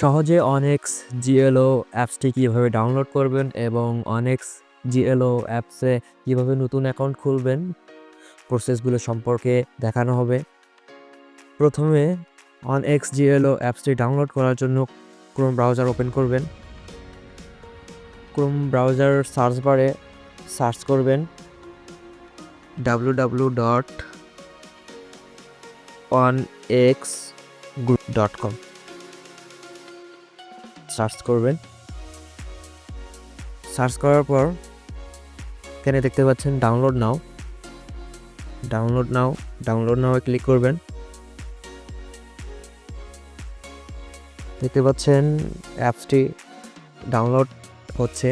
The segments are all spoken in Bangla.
সহজে অনেক্স জিএলও অ্যাপসটি কীভাবে ডাউনলোড করবেন এবং অনেক্স জিএলও অ্যাপসে কীভাবে নতুন অ্যাকাউন্ট খুলবেন? প্রসেসগুলো সম্পর্কে দেখানো হবে। প্রথমে অন এক্স জিএলও অ্যাপসটি ডাউনলোড করার জন্য ক্রোম ব্রাউজার ওপেন করবেন। ক্রোম ব্রাউজার সার্চ বারে সার্চ করবেন। W W dot on X dot com search করবেন। সার্চ করার পর এখানে দেখতে পাচ্ছেন download now. Download now download now click করবেন। দেখতে পাচ্ছেন অ্যাপসটি ডাউনলোড হচ্ছে।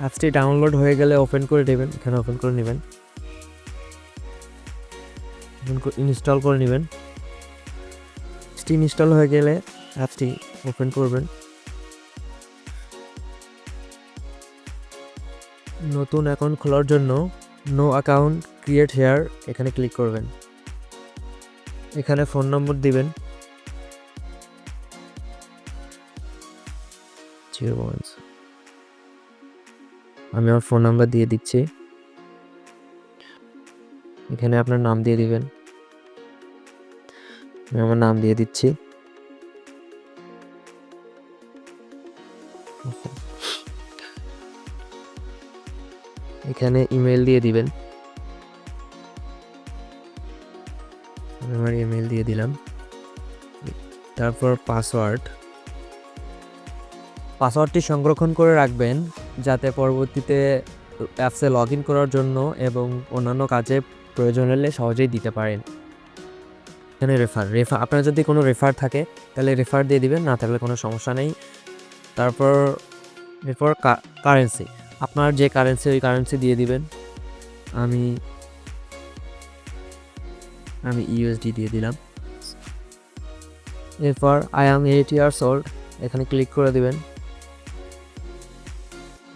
অ্যাপসটি ডাউনলোড হয়ে গেলে ওপেন করে দেবেন এখানে ওপেন করে নেবেন। ইনস্টল করে নেবেন। অ্যাপসটি ইনস্টল হয়ে গেলে অ্যাপসটি ওপেন করবেন। নতুন অ্যাকাউন্ট খোলার জন্য নো অ্যাকাউন্ট ক্রিয়েট হেয়ার এখানে ক্লিক করবেন। এখানে ফোন নম্বর দিবেন। আমি আমার ফোন নাম্বার দিয়ে দিচ্ছি। এখানে আপনার নাম দিয়ে দিবেন। আমি আমার নাম দিয়ে দিচ্ছি। এখানে ইমেল দিয়ে দিবেন। আমার ইমেল দিয়ে দিলাম। তারপর পাসওয়ার্ড পাসওয়ার্ডটি সংরক্ষণ করে রাখবেন যাতে পরবর্তীতে অ্যাপসে লগ ইন করার জন্য এবং অন্যান্য কাজে প্রয়োজন হলে সহজেই দিতে পারেন। এখানে রেফার রেফার আপনার যদি কোনো রেফার থাকে, তাহলে রেফার দিয়ে দিবেন, না থাকলে কোনো সমস্যা নেই। তারপর, এরপর কারেন্সি আপনার যে কারেন্সি ওই কারেন্সি দিয়ে দিবেন। আমি আমি ইউএসডি দিয়ে দিলাম। এরপর I am eight years old এখানে ক্লিক করে দিবেন।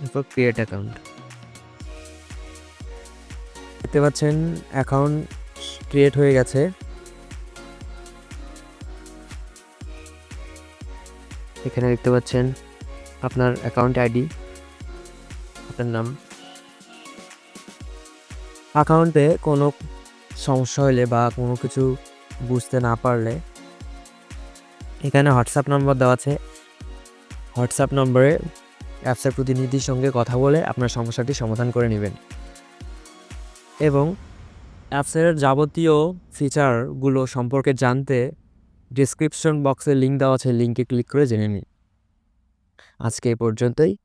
এরপর ক্রিয়েট অ্যাকাউন্ট দেখতে পাচ্ছেন অ্যাকাউন্ট ক্রিয়েট হয়ে গেছে। এখানে দেখতে পাচ্ছেন আপনার অ্যাকাউন্ট আইডি আপনার নাম। অ্যাকাউন্টে কোনো সমস্যা হলে বা কোনো কিছু বুঝতে না পারলে এখানে হোয়াটসঅ্যাপ নম্বর দেওয়া আছে। হোয়াটসঅ্যাপ নম্বরে অ্যাপসের প্রতিনিধির সঙ্গে কথা বলে আপনার সমস্যাটি সমাধান করে নেবেন। এবং অ্যাপসের যাবতীয় ফিচারগুলো সম্পর্কে জানতে ডিসক্রিপশন বক্সে লিঙ্ক দেওয়া আছে লিঙ্কে ক্লিক করে জেনে নিন। আজকে এ পর্যন্তই।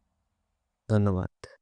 ধন্যবাদ।